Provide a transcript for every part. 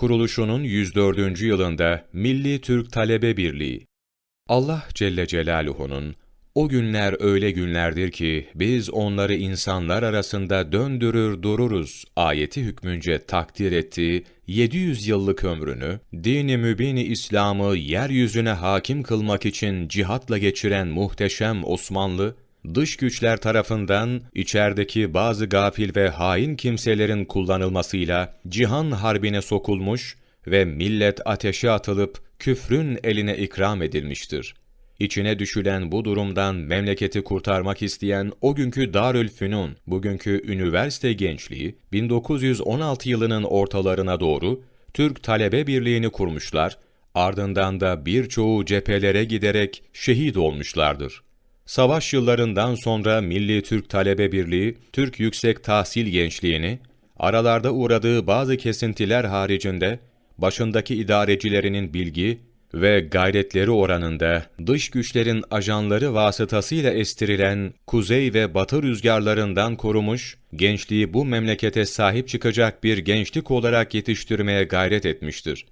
kuruluşunun 104. yılında Milli Türk Talebe Birliği. Allah Celle Celaluhu'nun o günler öyle günlerdir ki biz onları insanlar arasında döndürür dururuz ayeti hükmünce takdir ettiği 700 yıllık ömrünü dini mübini İslam'ı yeryüzüne hakim kılmak için cihatla geçiren muhteşem Osmanlı dış güçler tarafından içerideki bazı gafil ve hain kimselerin kullanılmasıyla cihan harbine sokulmuş ve millet ateşe atılıp küfrün eline ikram edilmiştir. İçine düşülen bu durumdan memleketi kurtarmak isteyen o günkü Darülfünun, bugünkü üniversite gençliği, 1916 yılının ortalarına doğru Türk Talebe Birliği'ni kurmuşlar, ardından da birçoğu cephelere giderek şehit olmuşlardır. Savaş yıllarından sonra Milli Türk Talebe Birliği, Türk Yüksek Tahsil Gençliğini, aralarda uğradığı bazı kesintiler haricinde, başındaki idarecilerinin bilgi ve gayretleri oranında dış güçlerin ajanları vasıtasıyla estirilen kuzey ve batı rüzgarlarından korumuş, gençliği bu memlekete sahip çıkacak bir gençlik olarak yetiştirmeye gayret etmiştir.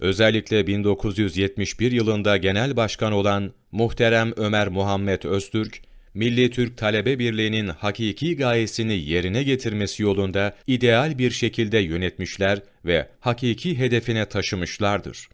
Özellikle 1971 yılında genel başkan olan muhterem Ömer Muhammed Öztürk, Milli Türk Talebe Birliği'nin hakiki gayesini yerine getirmesi yolunda ideal bir şekilde yönetmişler ve hakiki hedefine taşımışlardır.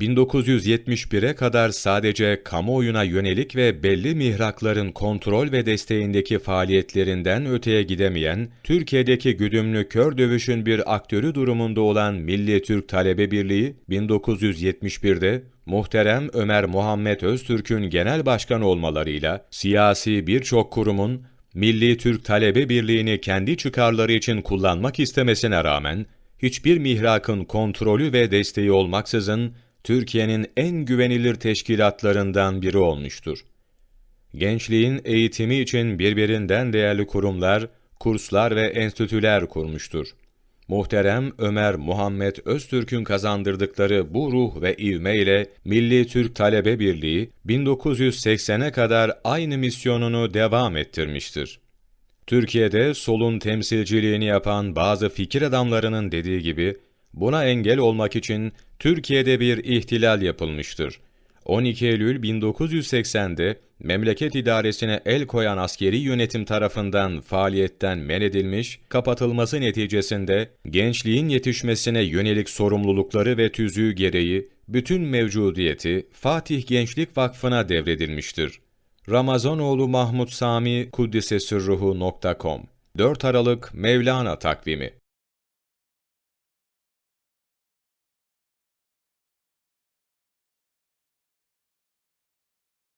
1971'e kadar sadece kamuoyuna yönelik ve belli mihrakların kontrol ve desteğindeki faaliyetlerinden öteye gidemeyen, Türkiye'deki güdümlü kör dövüşün bir aktörü durumunda olan Milli Türk Talebe Birliği, 1971'de muhterem Ömer Muhammed Öztürk'ün genel başkan olmalarıyla siyasi birçok kurumun Milli Türk Talebe Birliği'ni kendi çıkarları için kullanmak istemesine rağmen, hiçbir mihrakın kontrolü ve desteği olmaksızın Türkiye'nin en güvenilir teşkilatlarından biri olmuştur. Gençliğin eğitimi için birbirinden değerli kurumlar, kurslar ve enstitüler kurmuştur. Muhterem Ömer Muhammed Öztürk'ün kazandırdıkları bu ruh ve ivme ile Milli Türk Talebe Birliği 1980'e kadar aynı misyonunu devam ettirmiştir. Türkiye'de solun temsilciliğini yapan bazı fikir adamlarının dediği gibi, buna engel olmak için Türkiye'de bir ihtilal yapılmıştır. 12 Eylül 1980'de memleket idaresine el koyan askeri yönetim tarafından faaliyetten men edilmiş, kapatılması neticesinde gençliğin yetişmesine yönelik sorumlulukları ve tüzüğü gereği bütün mevcudiyeti Fatih Gençlik Vakfı'na devredilmiştir. Ramazanoğlu Mahmut Sami Kuddise Sırruhu.com 4 Aralık Mevlana takvimi